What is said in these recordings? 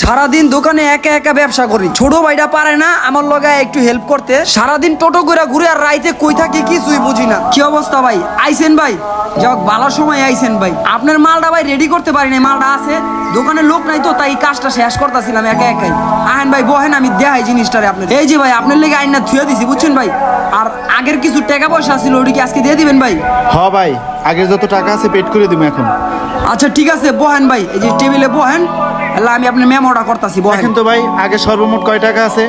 সারাদিন দোকানে একা একা ব্যবসা করি। ছোট ভাইটা পারে না আমার লগে একটু হেল্প করতে। সারাদিন টোটো করে ঘুরে আর রাইতে কই থাকি কিছুই বুঝি না। কি অবস্থা ভাই? আইসেন ভাই? যাক ভালো সময় আইসেন ভাই। আপনার মালটা ভাই রেডি করতে পারিনি মালটা আছে। দোকানে লোক নাই তো তাই কাজটা শেষ করতেছিলাম একা একাই। আহেন ভাই বহেন আমি দেখাই জিনিসটারে আপনার এই যে ভাই আপনার লেগে আইন না থুয়ে দিছি বুঝছেন ভাই? আর আগের কিছু টাকা পয়সা ছিল ওটি কি আজকে দিয়ে দিবেন ভাই? হ ভাই আগের যত টাকা আছে পেড করে দিব এখন। আচ্ছা ঠিক আছে বহেন ভাই এই যে টেবিলে বহেন। এলা আমি আপনার মেমোটা করতেছি বলেন। তো ভাই আগে সর্বমোট কয় টাকা আছে?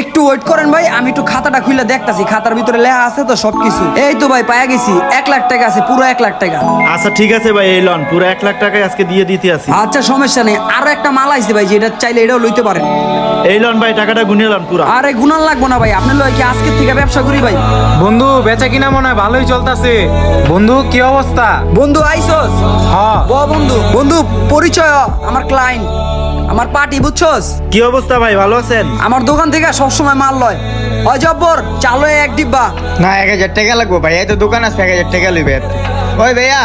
একটু ওয়েট করেন ভাই আমি একটু খাতাটা খুলে দেখতাছি খাতার ভিতরে লেখা আছে তো সবকিছু। এই তো ভাই পায়া গেছি। এক লাখ টাকা আছে পুরো এক লাখ টাকা। আচ্ছা ঠিক আছে ভাই এই লন পুরো এক লাখ টাকায় আজকে দিয়ে দিতে আছি। আচ্ছা সমস্যা নেই। আরও একটা মাল আইছে ভাই যেটা চাইলে এটাও লইতে পারেন। এই লন ভাই টাকাটা গুনিয়ে লন পুরো। আরে গুনান লাগবো না ভাই আপনি লয় কি আজকে থেকে ব্যবসা করি ভাই? বন্ধু বেচা কিনা মনে হয় ভালোই চলতেছে। বন্ধু কি অবস্থা? বন্ধু আইসস? হ্যাঁ ব বন্ধু। বন্ধু পরিচয় হ, আমার ক্লায়েন্ট আমার পার্টি বুঝছস? কি অবস্থা ভাই ভালো আছেন? আমার দোকান থেকে সবসময় মাল লয়। হয় জব্বর চালো এক ডিব্বা। না এক হাজার টাকা লাগবো ভাই এই তো দোকান আছে এক হাজার টাকা লইবে। ওই ভাইয়া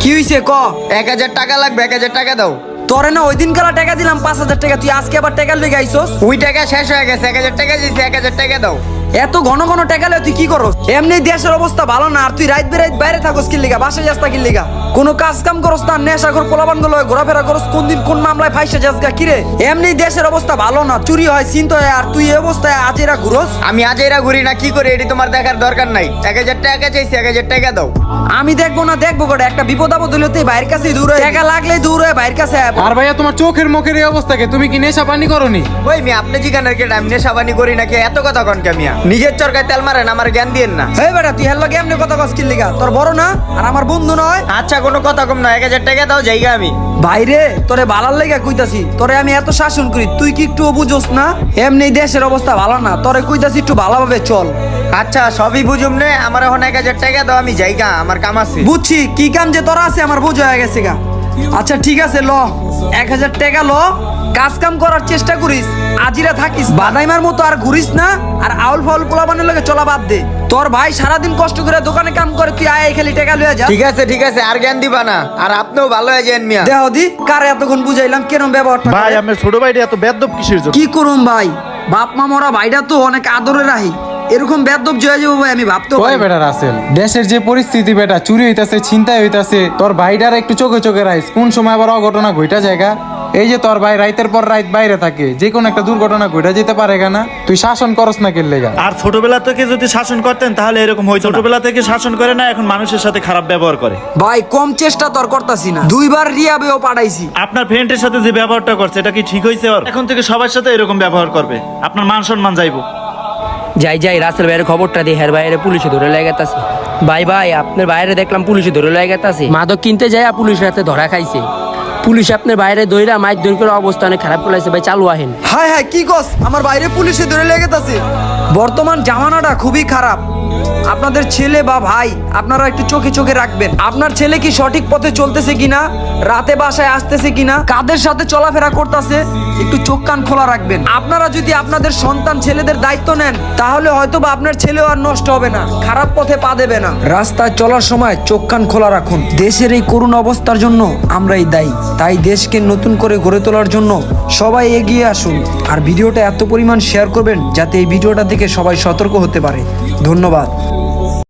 কি হইছে ক? এক হাজার টাকা লাগবে এক হাজার টাকা দাও। তোরে না ওই দিন কালা টাকা দিলাম পাঁচ হাজার টাকা তুই আজকে আবার টাকা লই গাইছস ওই টাকা শেষ হয়ে গেছে এক হাজার টাকা দিয়েছি এক হাজার টাকা দাও। এত ঘন ঘন টাকা লয়ে তুই কি করস? এমনি দেশের অবস্থা ভালো না আর তুই রাত বেরাত বাইরে থাকস কি লিগা বাসা যাস কি লিগা কোনো কাজ কাম করস না নেশা কর পোলাবানগুলো ঘোরাফেরা করস কোন দিন কোন মামলায় ফাইসা যাস গা কিরে? এমনি দেশের অবস্থা ভালো না চুরি হয় চিন্তা হয় আর তুই এই অবস্থায় আজেরা ঘুরস? আমি আজেরা ঘুরি না কি করে? এটি তোমার দেখার দরকার নাই। এক হাজার টাকা চাইছি এক হাজার টাকা দাও। আমি দেখব না দেখব গোটা একটা বিপদ আপদ হলে তুই বাইরের কাছেই দূরে টাকা লাগলে দূরে বাইরের কাছে আর ভাইয়া তোমার চোখের মুখের এই অবস্থাকে তুমি কি নেশা পানি করনি? ওই মি আপনি জিগানের কে আমি নেশাবানি করি নাকি এত কথা কন কে মিয়া? নিজের চরকায় তেল মারেন আমার জ্ঞান দিয়েন না। হেই বেটা তুই হেল্লো এমনি কথা কস কি লিগা তোর বড় না? আর আমার বন্ধু নয়? আচ্ছা কোনো কথা কম না এক হাজার টাকা দাও জায়গা আমি। বাইরে তোরে ভালার লেগে কইতাছি তোরে আমি এত শাসন করি তুই কি একটু বুঝোস না? এমনি দেশের অবস্থা ভালো না তোরে কইতাছি একটু ভালোভাবে চল। আচ্ছা সবই বুঝুম নে আমার এখন এক হাজার টাকা দাও আমি জায়গা আমার কাম আছে। বুঝছি কি কাম যে তোরা আছে আমার বুঝ হয়ে গেছে গা। আচ্ছা ঠিক আছে ল। এক হাজার টাকা ল। কাজ কাম করার চেষ্টা করিস আজিরা থাকিস বাদাইমার মতো আর ঘুরিস না আর আউল ফাউল পোলা বানের লগে চলা বাদ দে। তোর ভাই সারাদিন কষ্ট করে দোকানে কাম করে তুই আয় খালি টাকা লইয়া যা। ঠিক আছে ঠিক আছে আর জ্ঞান দিবা না আর আপনিও ভালো হয়ে যান মিয়া। দেহ দি কার এতক্ষণ বুঝাইলাম কেন ব্যবহারটা ভাই? আপনার ছোট ভাইটা এত বেদব কিসের জন্য? কি করুম ভাই? বাপ মা মরা ভাইটা তো অনেক আদরে রাহি। এরকম বেদব জয় যাব ভাই আমি ভাবতে ওই বেটা রাসেল দেশের যে পরিস্থিতি বেটা চুরি হইতাছে ছিনতাই হইতাছে তোর ভাইটার একটু চোখে চোখে রাইস কোন সময় আবার অঘটনা ঘইটা জায়গা এই যে তোর ভাই রাইতের পর রাইত বাইরে থাকে যে কোনো একটা দুর্ঘটনা ঘটে যেতে পারে না তুই শাসন করস না কেন লেগা? আর ছোটবেলা থেকে যদি শাসন করতেন তাহলে এরকম হইতো না। ছোটবেলা থেকে শাসন করে না এখন মানুষের সাথে খারাপ ব্যবহার করে। ভাই কম চেষ্টা তোর করতাছি না। দুইবার রিয়াবেও পাঠাইছি। আপনার ফ্রেন্ডের সাথে যে ব্যবহারটা করছে এটা কি ঠিক হয়েছে ওর? এখন থেকে সবার সাথে এরকম ব্যবহার করবে। আপনার মান সম্মান যাইবো। যাই যাই রাসেল ভাইয়ের খবরটা দিই হের বাইরে পুলিশে ধরে লেগে গেতাছে। ভাই ভাই আপনার বাইরে দেখলাম পুলিশে ধরে লেগে গেতাছে। মাদক কিনতে যায় পুলিশের হাতে ধরা খাইছে। পুলিশ আপনার বাইরে দইরা মাইক দই করে অবস্থা অনেক খারাপ করেছে ভাই, চালু আহেন। হাই হাই, কি কস? আমার বাইরে পুলিশে ধরে লেগেতাছে বর্তমান জামানাটা খুবই খারাপ। আপনাদের ছেলে বা ভাই, আপনারা একটু চোখে চোখে রাখবেন। আপনার ছেলে কি সঠিক পথে চলতেছে কিনা? রাতে বাসায় আসতেছে কিনা? কাদের সাথে চলাফেরা করতেছে? একটু চোখ কান খোলা রাখবেন। আপনারা যদি আপনাদের সন্তান ছেলেদের দায়িত্ব নেন, তাহলে হয়তো বা আপনার ছেলেও আর নষ্ট হবে না। খারাপ পথে পা দেবে না। রাস্তায় চলার সময় চোখ কান খোলা রাখুন। দেশের এই করুণ অবস্থার জন্য আমরাই দায়ী। তাই দেশকে নতুন করে গড়ে তোলার জন্য সবাই এগিয়ে আসুন। আর ভিডিওটা এত পরিমাণ শেয়ার করবেন যাতে এই ভিডিওটা থেকে সবাই সতর্ক হতে পারে। ধন্যবাদ।